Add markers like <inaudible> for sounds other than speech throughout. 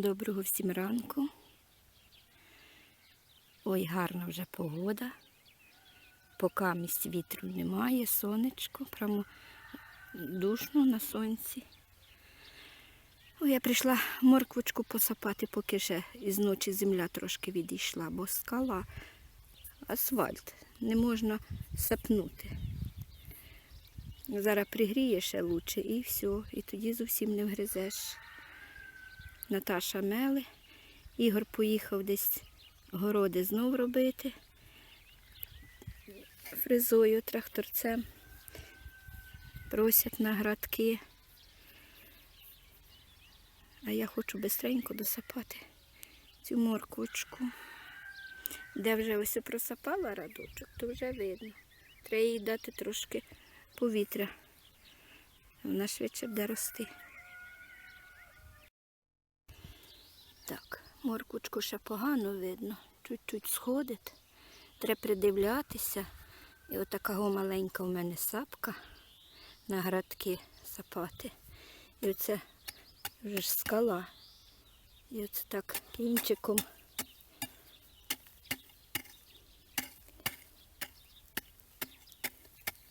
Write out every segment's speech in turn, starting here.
Доброго всім ранку. Ой, гарна вже погода. Поки місць вітру немає, сонечко, прямо душно на сонці. Ой, я прийшла морквочку посапати, поки ще із ночі земля трошки відійшла, бо скала, асфальт, не можна сапнути. Зараз пригріє ще лучше і все, і тоді зовсім не вгризеш. Наташа мели. Ігор поїхав десь городи знов робити фрезою, тракторцем. Просять на градки. А я хочу бистренько досапати цю морквочку. Де вже ось просапала радочок, то вже видно. Треба їй дати трошки повітря. Вона швидше буде рости. Так, морквочку ще погано видно, чуть-чуть сходить. Треба придивлятися. І отакого маленька у мене сапка на градки сапати. І оце вже ж скала. І оце так кінчиком.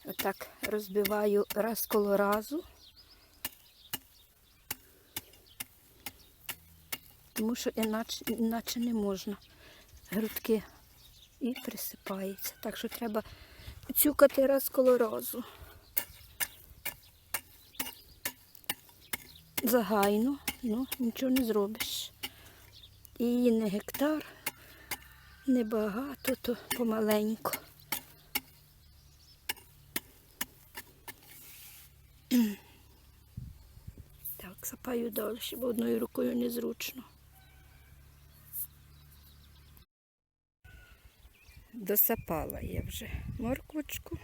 Отак розбиваю раз коло разу. Тому що іначе, іначе не можна. Грудки і присипається. Так що треба цюкати раз коло разу. Загайно, ну, нічого не зробиш. І не гектар, не багато, то помаленьку. Так, сапаю далі, бо одною рукою незручно. Досапала я вже морквочку.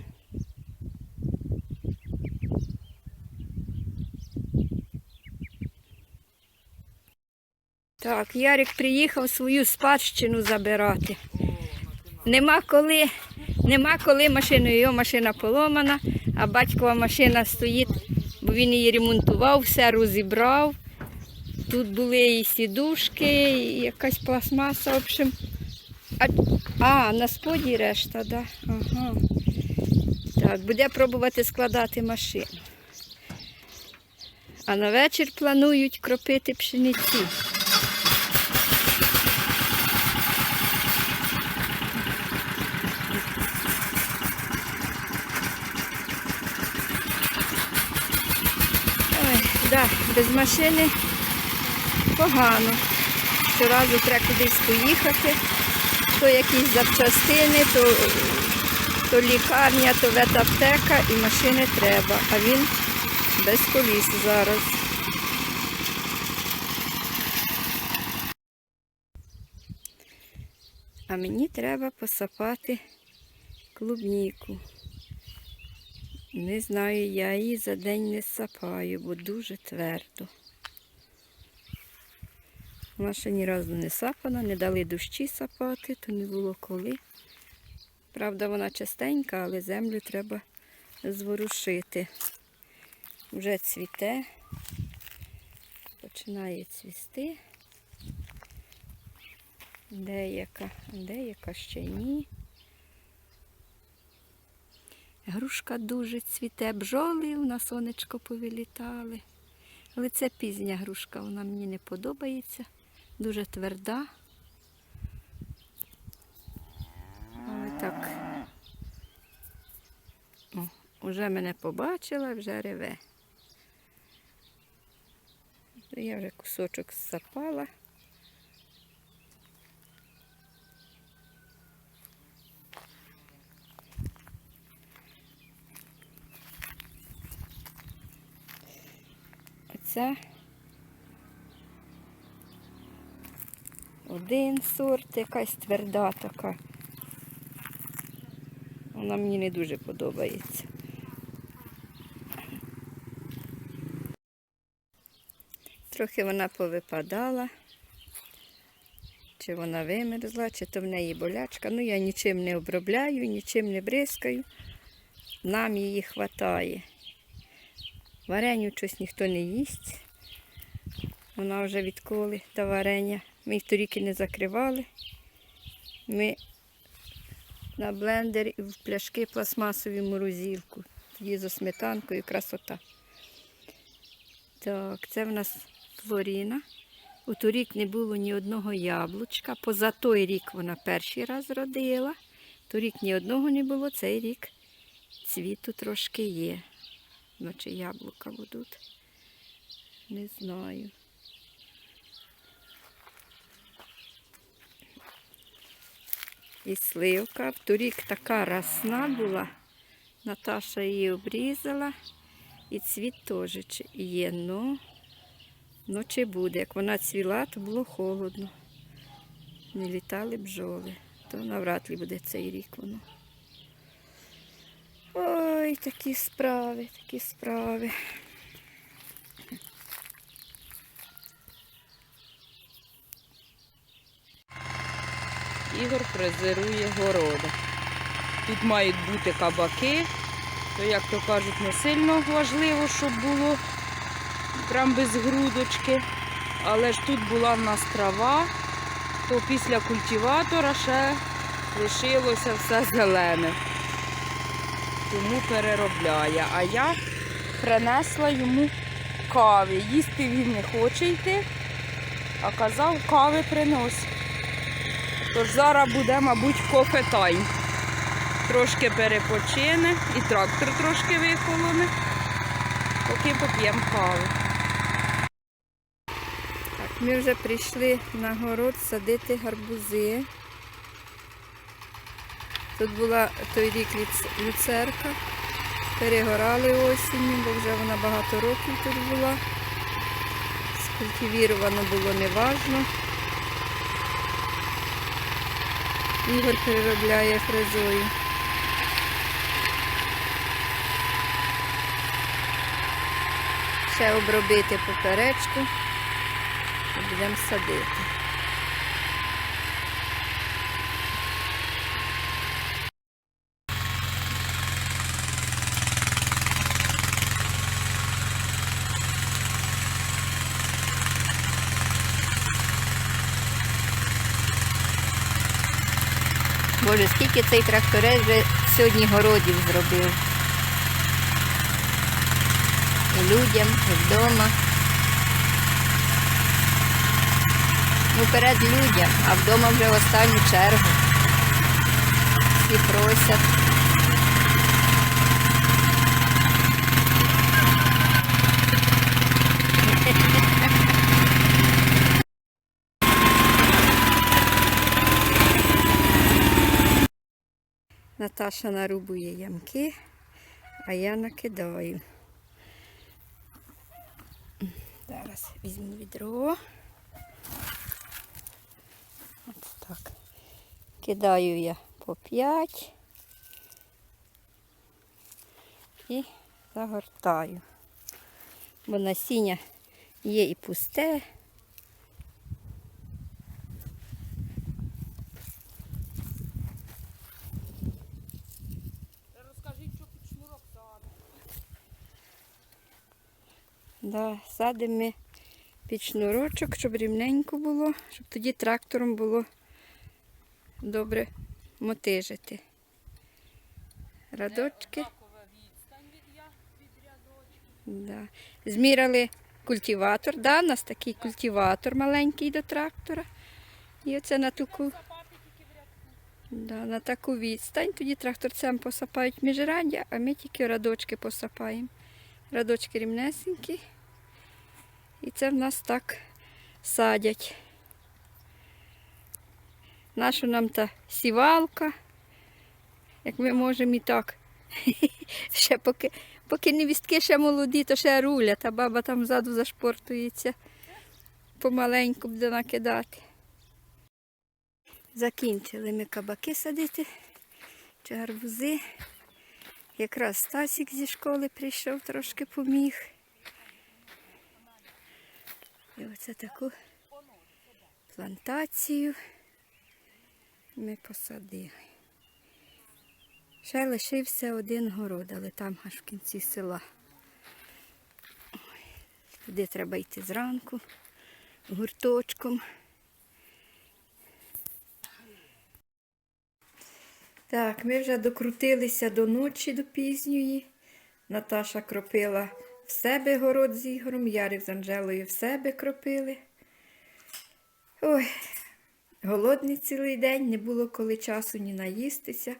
Так, Ярик приїхав свою спадщину забирати. Нема коли, нема коли машиною, його машина поломана, а батькова машина стоїть, бо він її ремонтував, все розібрав. Тут були і сідушки, і якась пластмаса, в общем. А, а на споді решта, да? Ага. Так, буде пробувати складати машину. А на вечір планують кропити пшеницю. Ой, да, без машини погано. Щоразу треба кудись поїхати то якісь запчастини, то, то лікарня, то ветаптека і машини треба. А він без коліс зараз. А мені треба посапати клубніку. Не знаю, я її за день не сапаю, бо дуже твердо. Вона ще ні разу не сапана, не дали дощі сапати, то не було коли. Правда, вона частенька, але землю треба зворушити. Вже цвіте, починає цвісти. Деяка, деяка ще ні. Грушка дуже цвіте, бджоли на сонечко повилітали. Але це пізня грушка, вона мені не подобається дуже тверда. Але так. О, вже мене побачила, вже реве. Я вже кусочок зсапала. Оце один сорт, якась тверда така. Вона мені не дуже подобається. Трохи вона повипадала, чи вона вимерзла, чи то в неї болячка. Ну, я нічим не обробляю, нічим не бризкаю. Нам її вистачає. Вареню щось ніхто не їсть. Вона вже відколи та варення. Ми їх торік і не закривали. Ми на блендері і в пляшки пластмасові морозилку. Тоді зі сметанкою красота. Так, це в нас Флоріна. У торік не було ні одного яблучка. Поза той рік вона перший раз родила. Торік ні одного не було, цей рік цвіту трошки є. Чи яблука будуть. Не знаю. І сливка. Торік така росна була. Наташа її обрізала. І цвіт теж є. Ну, ну чи буде. Як вона цвіла, то було холодно. Не літали бджоли. То навряд ли буде цей рік воно. Ой, такі справи, такі справи. Ігор фрезерує городи. Тут мають бути кабаки, то, як то кажуть, не сильно важливо, щоб було прям без грудочки. Але ж тут була в нас трава, то після культиватора ще лишилося все зелене. Тому переробляє. А я принесла йому кави. Їсти він не хоче йти, а казав, кави приносить. Тож зараз буде, мабуть, кофе тайм. Трошки перепочине і трактор трошки вихолоне, поки поп'ємо каву. Так, ми вже прийшли на город садити гарбузи. Тут була той рік люц- люцерка. Перегорали осінню, бо вже вона багато років тут була. Скультивіровано було неважно. Ігор переробляє фрезою. Ще обробити поперечку і будемо садити. Боже, скільки цей тракторець вже сьогодні городів зробив. І людям, і вдома. Ну, перед людям, а вдома вже в останню чергу. Всі просять. <laughs> Наташа нарубує ямки, а я накидаю. Зараз візьму відро. От так. Кидаю я по 5 і загортаю. Бо насіння є і пусте. Розкажіть, що під шнурок сади. Да, садимо ми під шнурочок, щоб рівненько було, щоб тоді трактором було добре мотижити. Радочки. Да. Зміряли культиватор. Да, у нас такий культиватор маленький до трактора. І оце на таку, да, на таку відстань. Тоді тракторцем посапають міжраддя, а ми тільки радочки посапаємо. Радочки рівнесенькі. І це в нас так садять. Наша нам та сівалка. Як ми можемо і так. <laughs> Ще поки, поки невістки ще молоді, то ще рулять, а баба там ззаду зашпортується. Помаленьку буде накидати. Закінчили ми кабаки садити, чи гарбузи. Якраз Стасік зі школи прийшов, трошки поміг. І оце таку плантацію ми посадили. Ще лишився один город, але там аж в кінці села. Туди треба йти зранку, гурточком. Так, ми вже докрутилися до ночі до пізньої. Наташа кропила в себе город з Ігорем, Ярик з Анжелою в себе кропили. Ой, голодний цілий день, не було коли часу ні наїстися.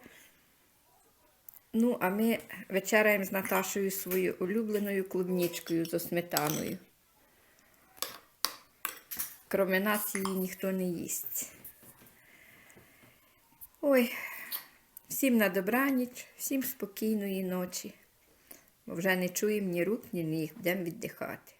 Ну, а ми вечеряємо з Наташою своєю улюбленою клубнічкою з сметаною. Кроме нас її ніхто не їсть. Ой, всім на добраніч, всім спокійної ночі. Бо вже не чуємо ні рук, ні ніг, будемо віддихати.